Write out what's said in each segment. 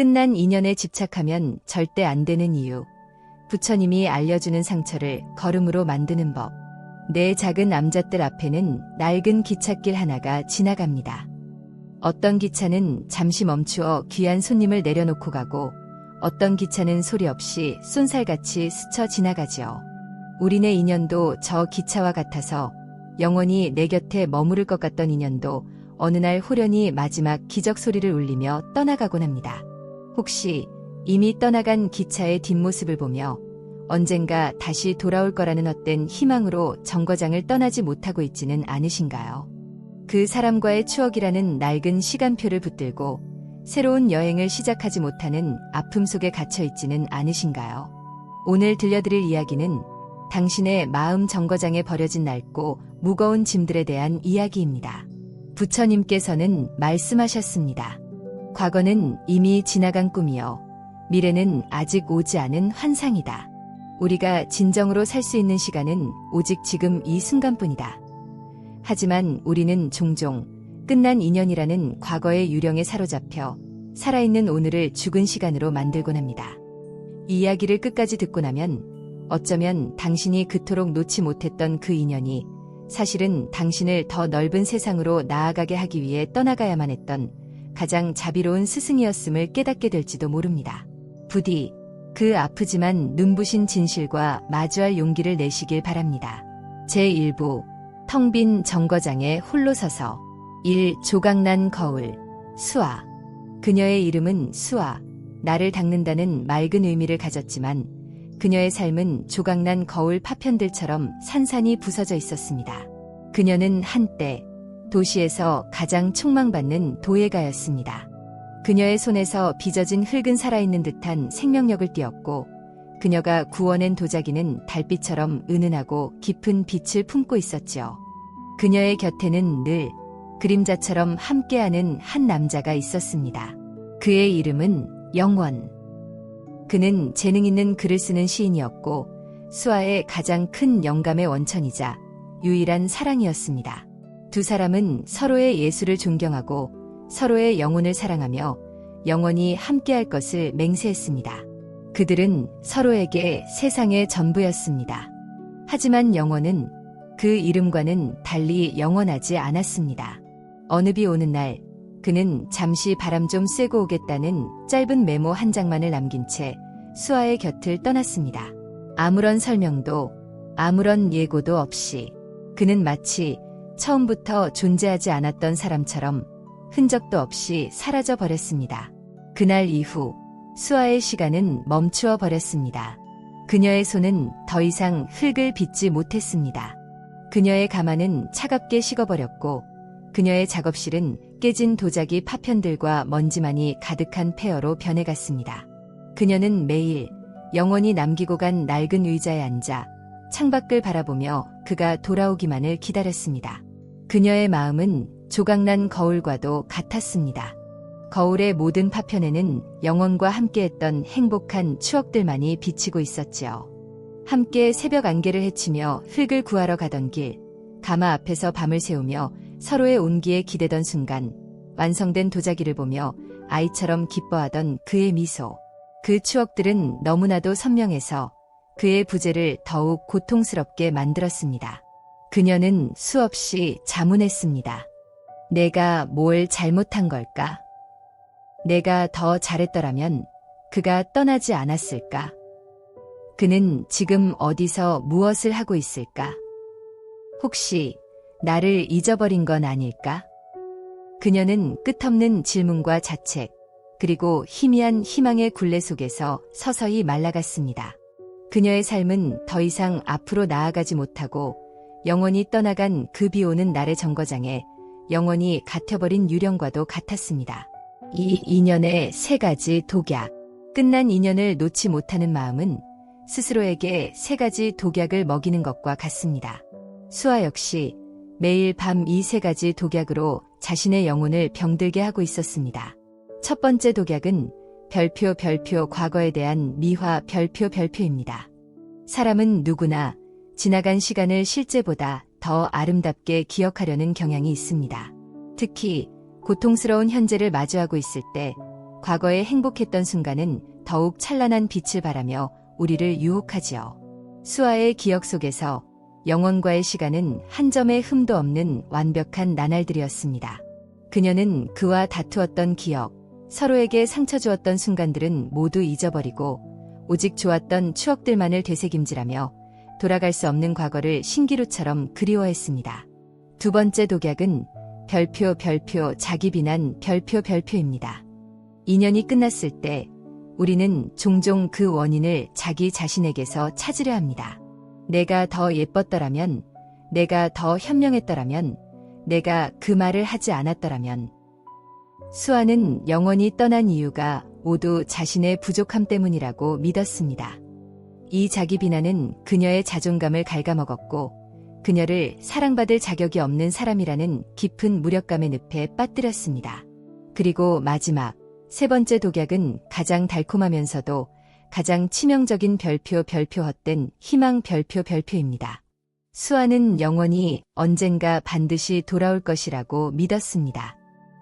끝난 인연에 집착하면 절대 안 되는 이유. 부처님이 알려주는 상처를 걸음으로 만드는 법. 내 작은 암잣들 앞에는 낡은 기찻길 하나가 지나갑니다. 어떤 기차는 잠시 멈추어 귀한 손님을 내려놓고 가고 어떤 기차는 소리 없이 쏜살같이 스쳐 지나가지요. 우리네 인연도 저 기차와 같아서 영원히 내 곁에 머무를 것 같던 인연도 어느 날 호련히 마지막 기적 소리를 울리며 떠나가곤 합니다. 혹시 이미 떠나간 기차의 뒷모습을 보며 언젠가 다시 돌아올 거라는 헛된 희망으로 정거장을 떠나지 못하고 있지는 않으신가요? 그 사람과의 추억이라는 낡은 시간표를 붙들고 새로운 여행을 시작하지 못하는 아픔 속에 갇혀 있지는 않으신가요? 오늘 들려드릴 이야기는 당신의 마음 정거장에 버려진 낡고 무거운 짐들에 대한 이야기입니다. 부처님께서는 말씀하셨습니다. 과거는 이미 지나간 꿈이요. 미래는 아직 오지 않은 환상이다. 우리가 진정으로 살 수 있는 시간은 오직 지금 이 순간뿐이다. 하지만 우리는 종종 끝난 인연이라는 과거의 유령에 사로잡혀 살아있는 오늘을 죽은 시간으로 만들곤 합니다. 이 이야기를 끝까지 듣고 나면 어쩌면 당신이 그토록 놓지 못했던 그 인연이 사실은 당신을 더 넓은 세상으로 나아가게 하기 위해 떠나가야만 했던 가장 자비로운 스승이었음을 깨닫게 될지도 모릅니다. 부디 그 아프지만 눈부신 진실과 마주할 용기를 내시길 바랍니다. 제1부 텅 빈 정거장에 홀로 서서 1. 조각난 거울 수아 그녀의 이름은 수아 나를 닦는다는 맑은 의미를 가졌지만 그녀의 삶은 조각난 거울 파편들처럼 산산이 부서져 있었습니다. 그녀는 한때 도시에서 가장 촉망받는 도예가였습니다. 그녀의 손에서 빚어진 흙은 살아있는 듯한 생명력을 띠었고 그녀가 구워낸 도자기는 달빛처럼 은은하고 깊은 빛을 품고 있었지요. 그녀의 곁에는 늘 그림자처럼 함께하는 한 남자가 있었습니다. 그의 이름은 영원. 그는 재능 있는 글을 쓰는 시인이었고 수아의 가장 큰 영감의 원천이자 유일한 사랑이었습니다. 두 사람은 서로의 예술을 존경하고 서로의 영혼을 사랑하며 영원히 함께할 것을 맹세했습니다. 그들은 서로에게 세상의 전부였습니다. 하지만 영원은 그 이름과는 달리 영원하지 않았습니다. 어느 비 오는 날, 그는 잠시 바람 좀 쐬고 오겠다는 짧은 메모 한 장만을 남긴 채 수아의 곁을 떠났습니다. 아무런 설명도, 아무런 예고도 없이 그는 마치 처음부터 존재하지 않았던 사람처럼 흔적도 없이 사라져 버렸습니다. 그날 이후 수아의 시간은 멈추어 버렸습니다. 그녀의 손은 더 이상 흙을 빚지 못했습니다. 그녀의 가마는 차갑게 식어버렸고 그녀의 작업실은 깨진 도자기 파편들과 먼지만이 가득한 폐허로 변해갔습니다. 그녀는 매일 영원히 남기고 간 낡은 의자에 앉아 창밖을 바라보며 그가 돌아오기만을 기다렸습니다. 그녀의 마음은 조각난 거울과도 같았습니다. 거울의 모든 파편에는 영원과 함께했던 행복한 추억들만이 비치고 있었지요. 함께 새벽 안개를 헤치며 흙을 구하러 가던 길, 가마 앞에서 밤을 새우며 서로의 온기에 기대던 순간, 완성된 도자기를 보며 아이처럼 기뻐하던 그의 미소. 그 추억들은 너무나도 선명해서 그의 부재를 더욱 고통스럽게 만들었습니다. 그녀는 수없이 자문했습니다. 내가 뭘 잘못한 걸까? 내가 더 잘했더라면 그가 떠나지 않았을까? 그는 지금 어디서 무엇을 하고 있을까? 혹시 나를 잊어버린 건 아닐까? 그녀는 끝없는 질문과 자책, 그리고 희미한 희망의 굴레 속에서 서서히 말라갔습니다. 그녀의 삶은 더 이상 앞으로 나아가지 못하고 영원히 떠나간 그 비 오는 날의 정거장에 영원히 갇혀버린 유령과도 같았습니다. 이 인연의 세 가지 독약. 끝난 인연을 놓지 못하는 마음은 스스로에게 세 가지 독약을 먹이는 것과 같습니다. 수아 역시 매일 밤 이 세 가지 독약으로 자신의 영혼을 병들게 하고 있었습니다. 첫 번째 독약은 별표 별표 과거에 대한 미화 별표 별표입니다. 사람은 누구나 지나간 시간을 실제보다 더 아름답게 기억하려는 경향이 있습니다. 특히 고통스러운 현재를 마주하고 있을 때 과거에 행복했던 순간은 더욱 찬란한 빛을 발하며 우리를 유혹하지요. 수아의 기억 속에서 영원과의 시간은 한 점의 흠도 없는 완벽한 나날들이었습니다. 그녀는 그와 다투었던 기억, 서로에게 상처 주었던 순간들은 모두 잊어버리고 오직 좋았던 추억들만을 되새김질하며 돌아갈 수 없는 과거를 신기루처럼 그리워했습니다. 두 번째 독약은 별표 별표 자기 비난 별표 별표입니다. 인연이 끝났을 때 우리는 종종 그 원인을 자기 자신에게서 찾으려 합니다. 내가 더 예뻤더라면, 내가 더 현명했더라면, 내가 그 말을 하지 않았더라면. 수아는 영원히 떠난 이유가 모두 자신의 부족함 때문이라고 믿었습니다. 이 자기 비난은 그녀의 자존감을 갉아먹었고, 그녀를 사랑받을 자격이 없는 사람이라는 깊은 무력감의 늪에 빠뜨렸습니다. 그리고 마지막, 세 번째 독약은 가장 달콤하면서도 가장 치명적인 별표 별표 헛된 희망 별표 별표입니다. 수아는 영원히 언젠가 반드시 돌아올 것이라고 믿었습니다.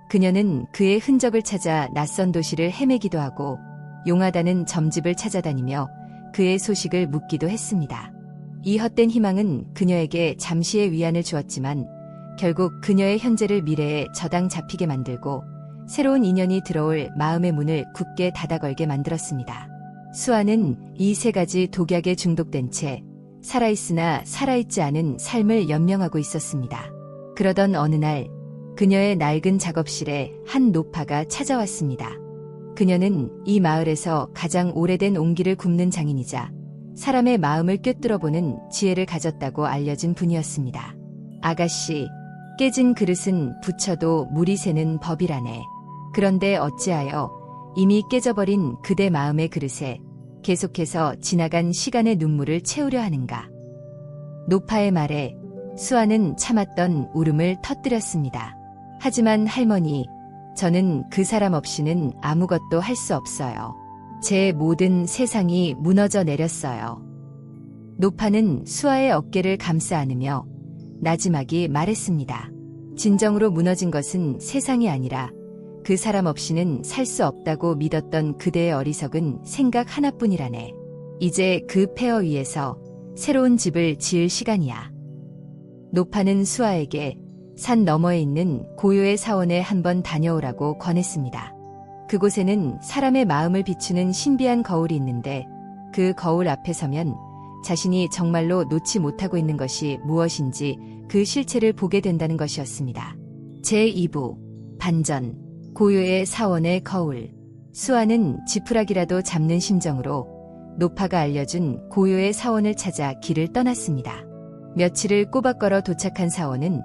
그녀는 그의 흔적을 찾아 낯선 도시를 헤매기도 하고 용하다는 점집을 찾아다니며 그의 소식을 묻기도 했습니다. 이 헛된 희망은 그녀에게 잠시의 위안을 주었지만 결국 그녀의 현재를 미래에 저당 잡히게 만들고 새로운 인연이 들어올 마음의 문을 굳게 닫아 걸게 만들었습니다. 수아는 이 세 가지 독약에 중독된 채 살아있으나 살아있지 않은 삶을 연명하고 있었습니다. 그러던 어느 날 그녀의 낡은 작업실에 한 노파가 찾아왔습니다. 그녀는 이 마을에서 가장 오래된 옹기를 굽는 장인이자 사람의 마음을 꿰뚫어보는 지혜를 가졌다고 알려진 분이었습니다. 아가씨, 깨진 그릇은 붙여도 물이 새는 법이라네. 그런데 어찌하여 이미 깨져버린 그대 마음의 그릇에 계속해서 지나간 시간의 눈물을 채우려 하는가. 노파의 말에 수아는 참았던 울음을 터뜨렸습니다. 하지만 할머니, 저는 그 사람 없이는 아무것도 할 수 없어요. 제 모든 세상이 무너져 내렸어요. 노파는 수아의 어깨를 감싸 안으며 나지막이 말했습니다. 진정으로 무너진 것은 세상이 아니라 그 사람 없이는 살 수 없다고 믿었던 그대의 어리석은 생각 하나뿐이라네. 이제 그 폐허 위에서 새로운 집을 지을 시간이야. 노파는 수아에게 산 너머에 있는 고요의 사원에 한번 다녀오라고 권했습니다. 그곳에는 사람의 마음을 비추는 신비한 거울이 있는데 그 거울 앞에 서면 자신이 정말로 놓지 못하고 있는 것이 무엇인지 그 실체를 보게 된다는 것이었습니다. 제2부 반전 고요의 사원의 거울 수아는 지푸라기라도 잡는 심정으로 노파가 알려준 고요의 사원을 찾아 길을 떠났습니다. 며칠을 꼬박 걸어 도착한 사원은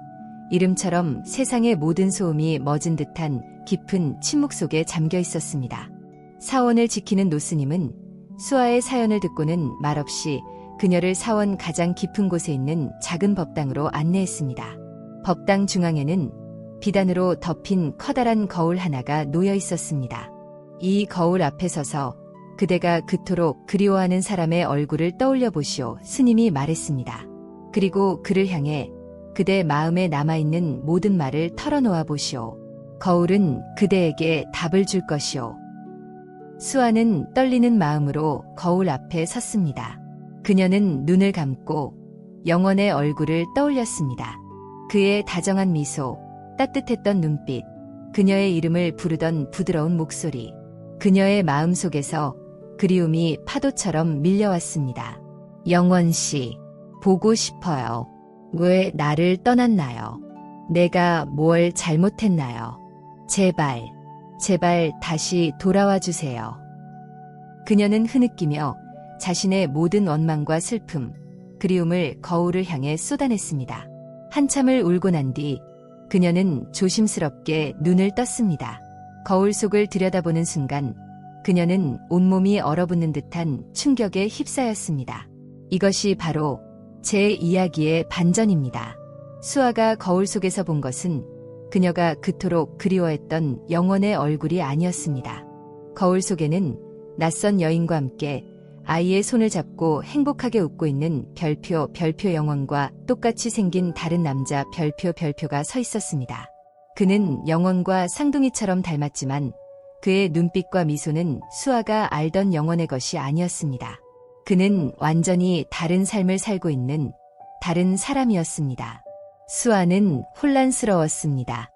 이름처럼 세상의 모든 소음이 멎은 듯한 깊은 침묵 속에 잠겨 있었습니다. 사원을 지키는 노스님은 수아의 사연을 듣고는 말없이 그녀를 사원 가장 깊은 곳에 있는 작은 법당으로 안내했습니다. 법당 중앙에는 비단으로 덮인 커다란 거울 하나가 놓여 있었습니다. 이 거울 앞에 서서 그대가 그토록 그리워하는 사람의 얼굴을 떠올려 보시오 스님이 말했습니다. 그리고 그를 향해 그대 마음에 남아있는 모든 말을 털어놓아 보시오. 거울은 그대에게 답을 줄 것이오. 수아는 떨리는 마음으로 거울 앞에 섰습니다. 그녀는 눈을 감고 영원의 얼굴을 떠올렸습니다. 그의 다정한 미소, 따뜻했던 눈빛, 그녀의 이름을 부르던 부드러운 목소리, 그녀의 마음 속에서 그리움이 파도처럼 밀려왔습니다. 영원 씨, 보고 싶어요. 왜 나를 떠났나요? 내가 뭘 잘못했나요? 제발, 제발 다시 돌아와 주세요. 그녀는 흐느끼며 자신의 모든 원망과 슬픔, 그리움을 거울을 향해 쏟아냈습니다. 한참을 울고 난 뒤 그녀는 조심스럽게 눈을 떴습니다. 거울 속을 들여다보는 순간 그녀는 온몸이 얼어붙는 듯한 충격에 휩싸였습니다. 이것이 바로 제 이야기의 반전입니다. 수아가 거울 속에서 본 것은 그녀가 그토록 그리워했던 영원의 얼굴이 아니었습니다. 거울 속에는 낯선 여인과 함께 아이의 손을 잡고 행복하게 웃고 있는 별표 별표 영원과 똑같이 생긴 다른 남자 별표 별표가 서 있었습니다. 그는 영원과 쌍둥이처럼 닮았지만 그의 눈빛과 미소는 수아가 알던 영혼의 것이 아니었습니다. 그는 완전히 다른 삶을 살고 있는 다른 사람이었습니다. 수아는 혼란스러웠습니다.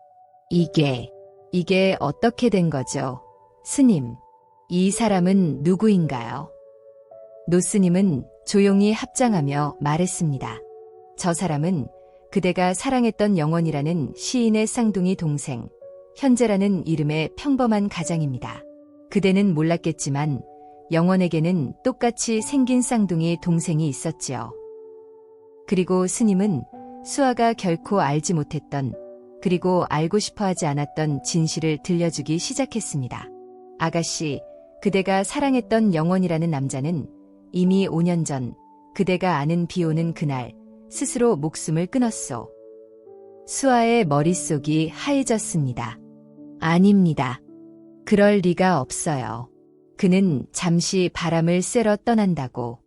이게, 이게 어떻게 된 거죠? 스님, 이 사람은 누구인가요? 노스님은 조용히 합장하며 말했습니다. 저 사람은 그대가 사랑했던 영원이라는 시인의 쌍둥이 동생, 현재라는 이름의 평범한 가장입니다. 그대는 몰랐겠지만 영원에게는 똑같이 생긴 쌍둥이 동생이 있었지요. 그리고 스님은 수아가 결코 알지 못했던 그리고 알고 싶어 하지 않았던 진실을 들려주기 시작했습니다. 아가씨, 그대가 사랑했던 영원이라는 남자는 이미 5년 전 그대가 아는 비 오는 그날 스스로 목숨을 끊었소. 수아의 머릿속이 하얘졌습니다. 아닙니다. 그럴 리가 없어요. 그는 잠시 바람을 쐬러 떠난다고.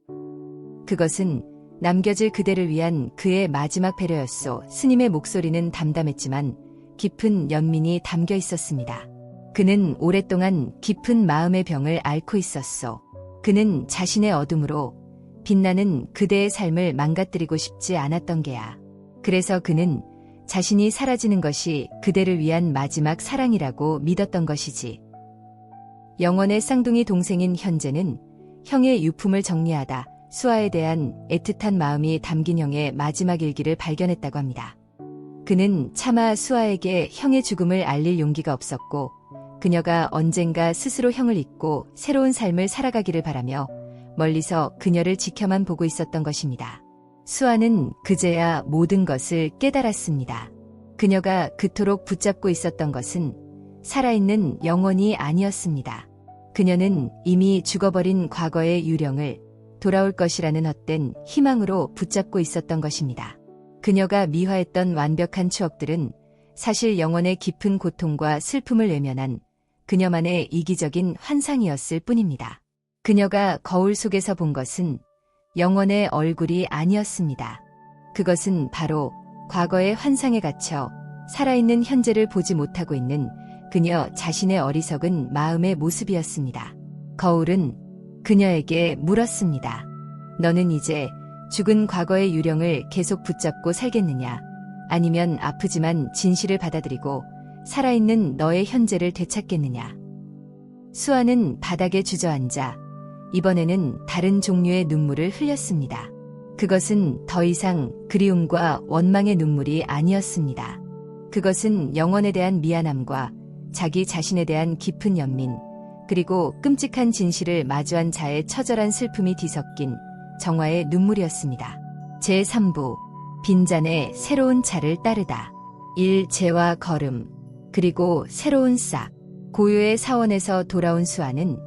그것은 남겨질 그대를 위한 그의 마지막 배려였소. 스님의 목소리는 담담했지만 깊은 연민이 담겨 있었습니다. 그는 오랫동안 깊은 마음의 병을 앓고 있었소. 그는 자신의 어둠으로 빛나는 그대의 삶을 망가뜨리고 싶지 않았던 게야. 그래서 그는 자신이 사라지는 것이 그대를 위한 마지막 사랑이라고 믿었던 것이지. 영원의 쌍둥이 동생인 현재는 형의 유품을 정리하다 수아에 대한 애틋한 마음이 담긴 형의 마지막 일기를 발견했다고 합니다. 그는 차마 수아에게 형의 죽음을 알릴 용기가 없었고 그녀가 언젠가 스스로 형을 잊고 새로운 삶을 살아가기를 바라며 멀리서 그녀를 지켜만 보고 있었던 것입니다. 수아는 그제야 모든 것을 깨달았습니다. 그녀가 그토록 붙잡고 있었던 것은 살아있는 영혼이 아니었습니다. 그녀는 이미 죽어버린 과거의 유령을 돌아올 것이라는 헛된 희망으로 붙잡고 있었던 것입니다. 그녀가 미화했던 완벽한 추억들은 사실 영혼의 깊은 고통과 슬픔을 외면한 그녀만의 이기적인 환상이었을 뿐입니다. 그녀가 거울 속에서 본 것은 영원의 얼굴이 아니었습니다. 그것은 바로 과거의 환상에 갇혀 살아있는 현재를 보지 못하고 있는 그녀 자신의 어리석은 마음의 모습이었습니다. 거울은 그녀에게 물었습니다. 너는 이제 죽은 과거의 유령을 계속 붙잡고 살겠느냐? 아니면 아프지만 진실을 받아들이고 살아있는 너의 현재를 되찾겠느냐. 수아는 바닥에 주저앉아 이번에는 다른 종류의 눈물을 흘렸습니다. 그것은 더 이상 그리움과 원망의 눈물이 아니었습니다. 그것은 영원에 대한 미안함과 자기 자신에 대한 깊은 연민, 그리고 끔찍한 진실을 마주한 자의 처절한 슬픔이 뒤섞인 정화의 눈물이었습니다. 제3부 빈잔에 새로운 차를 따르다 1. 재와 걸음 그리고 새로운 싹. 고요의 사원에서 돌아온 수아는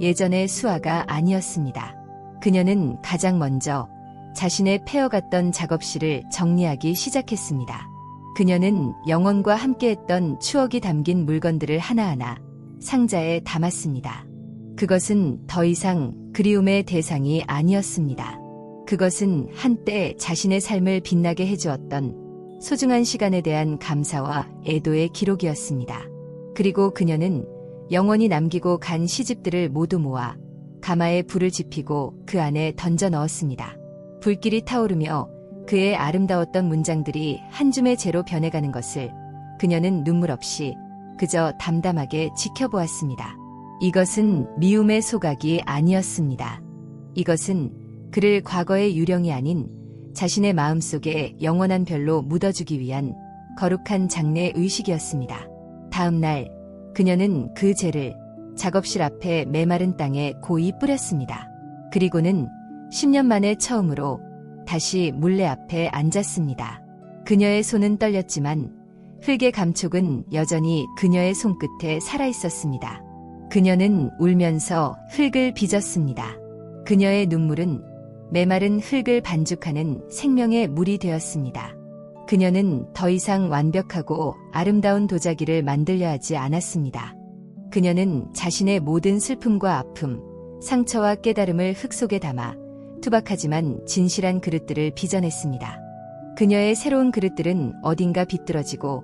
예전의 수아가 아니었습니다. 그녀는 가장 먼저 자신의 패어갔던 작업실을 정리하기 시작했습니다. 그녀는 영원과 함께했던 추억이 담긴 물건들을 하나하나 상자에 담았습니다. 그것은 더 이상 그리움의 대상이 아니었습니다. 그것은 한때 자신의 삶을 빛나게 해주었던 소중한 시간에 대한 감사와 애도의 기록이었습니다. 그리고 그녀는 영원히 남기고 간 시집들을 모두 모아 가마에 불을 지피고 그 안에 던져 넣었습니다. 불길이 타오르며 그의 아름다웠던 문장들이 한 줌의 재로 변해가는 것을 그녀는 눈물 없이 그저 담담하게 지켜보았습니다. 이것은 미움의 소각이 아니었습니다. 이것은 그를 과거의 유령이 아닌 자신의 마음속에 영원한 별로 묻어주기 위한 거룩한 장례 의식이었습니다. 다음 날 그녀는 그 재를 작업실 앞에 메마른 땅에 고이 뿌렸습니다. 그리고는 10년 만에 처음으로 다시 물레 앞에 앉았습니다. 그녀의 손은 떨렸지만 흙의 감촉은 여전히 그녀의 손끝에 살아있었습니다. 그녀는 울면서 흙을 빚었습니다. 그녀의 눈물은 메마른 흙을 반죽하는 생명의 물이 되었습니다. 그녀는 더 이상 완벽하고 아름다운 도자기를 만들려 하지 않았습니다. 그녀는 자신의 모든 슬픔과 아픔, 상처와 깨달음을 흙 속에 담아 투박하지만 진실한 그릇들을 빚어냈습니다. 그녀의 새로운 그릇들은 어딘가 비뚤어지고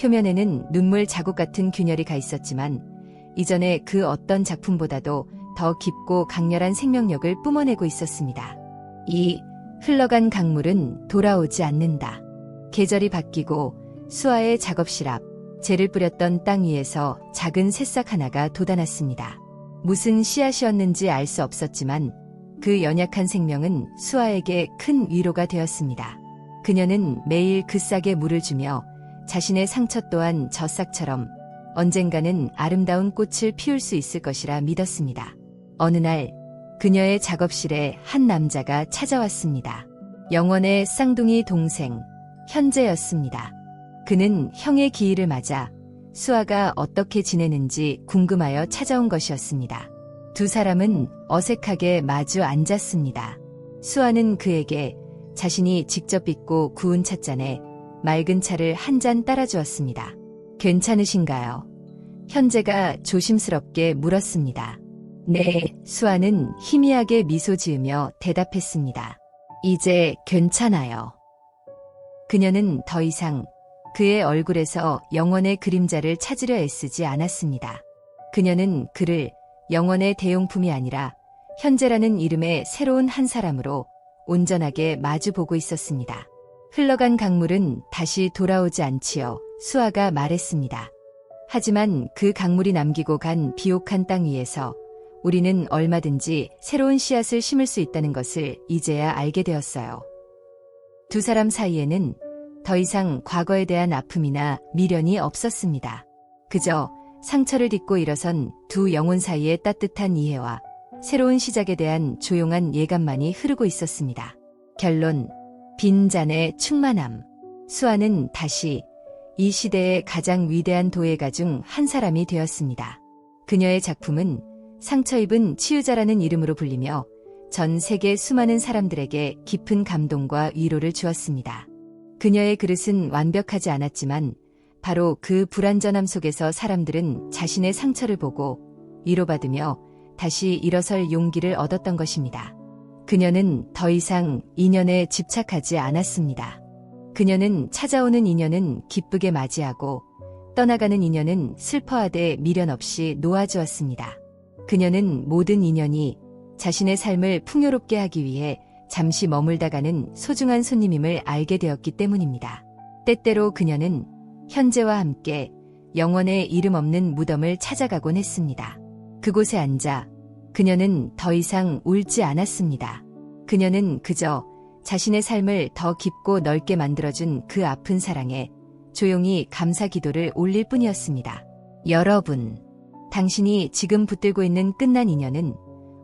표면에는 눈물 자국 같은 균열이 가 있었지만 이전에 그 어떤 작품보다도 더 깊고 강렬한 생명력을 뿜어내고 있었습니다. 이 흘러간 강물은 돌아오지 않는다. 계절이 바뀌고 수아의 작업실 앞 재를 뿌렸던 땅 위에서 작은 새싹 하나가 돋아났습니다. 무슨 씨앗이었는지 알 수 없었지만 그 연약한 생명은 수아에게 큰 위로가 되었습니다. 그녀는 매일 그 싹에 물을 주며 자신의 상처 또한 저 싹처럼 언젠가는 아름다운 꽃을 피울 수 있을 것이라 믿었습니다. 어느 날 그녀의 작업실에 한 남자가 찾아왔습니다. 영원의 쌍둥이 동생, 현재였습니다. 그는 형의 기일을 맞아 수아가 어떻게 지내는지 궁금하여 찾아온 것이었습니다. 두 사람은 어색하게 마주 앉았습니다. 수아는 그에게 자신이 직접 빚고 구운 찻잔에 맑은 차를 한 잔 따라주었습니다. 괜찮으신가요? 현재가 조심스럽게 물었습니다. 네, 수아는 희미하게 미소 지으며 대답했습니다. 이제 괜찮아요. 그녀는 더 이상 그의 얼굴에서 영원의 그림자를 찾으려 애쓰지 않았습니다. 그녀는 그를 영원의 대용품이 아니라 현재라는 이름의 새로운 한 사람으로 온전하게 마주보고 있었습니다. 흘러간 강물은 다시 돌아오지 않지요. 수아가 말했습니다. 하지만 그 강물이 남기고 간 비옥한 땅 위에서 우리는 얼마든지 새로운 씨앗을 심을 수 있다는 것을 이제야 알게 되었어요. 두 사람 사이에는 더 이상 과거에 대한 아픔이나 미련이 없었습니다. 그저 상처를 딛고 일어선 두 영혼 사이의 따뜻한 이해와 새로운 시작에 대한 조용한 예감만이 흐르고 있었습니다. 결론, 빈잔의 충만함. 수아는 다시 이 시대의 가장 위대한 도예가 중 한 사람이 되었습니다. 그녀의 작품은 상처 입은 치유자라는 이름으로 불리며 전 세계 수많은 사람들에게 깊은 감동과 위로를 주었습니다. 그녀의 그릇은 완벽하지 않았지만 바로 그 불완전함 속에서 사람들은 자신의 상처를 보고 위로받으며 다시 일어설 용기를 얻었던 것입니다. 그녀는 더 이상 인연에 집착하지 않았습니다. 그녀는 찾아오는 인연은 기쁘게 맞이하고 떠나가는 인연은 슬퍼하되 미련 없이 놓아주었습니다. 그녀는 모든 인연이 자신의 삶을 풍요롭게 하기 위해 잠시 머물다 가는 소중한 손님임을 알게 되었기 때문입니다. 때때로 그녀는 현재와 함께 영원의 이름 없는 무덤을 찾아가곤 했습니다. 그곳에 앉아 그녀는 더 이상 울지 않았습니다. 그녀는 그저 자신의 삶을 더 깊고 넓게 만들어준 그 아픈 사랑에 조용히 감사 기도를 올릴 뿐이었습니다. 여러분, 당신이 지금 붙들고 있는 끝난 인연은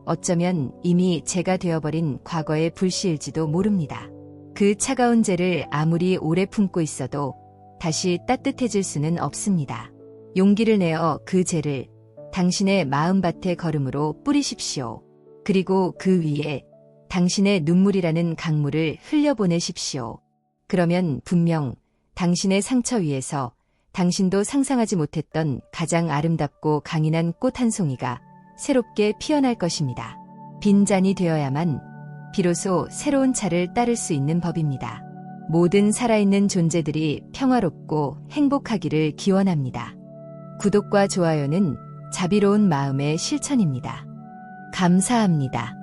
어쩌면 이미 제가 되어버린 과거의 불씨일지도 모릅니다. 그 차가운 죄를 아무리 오래 품고 있어도 다시 따뜻해질 수는 없습니다. 용기를 내어 그 죄를 당신의 마음밭에 걸음으로 뿌리십시오. 그리고 그 위에 당신의 눈물이라는 강물을 흘려보내십시오. 그러면 분명 당신의 상처 위에서 당신도 상상하지 못했던 가장 아름답고 강인한 꽃 한 송이가 새롭게 피어날 것입니다. 빈잔이 되어야만 비로소 새로운 차를 따를 수 있는 법입니다. 모든 살아있는 존재들이 평화롭고 행복하기를 기원합니다. 구독과 좋아요는 자비로운 마음의 실천입니다. 감사합니다.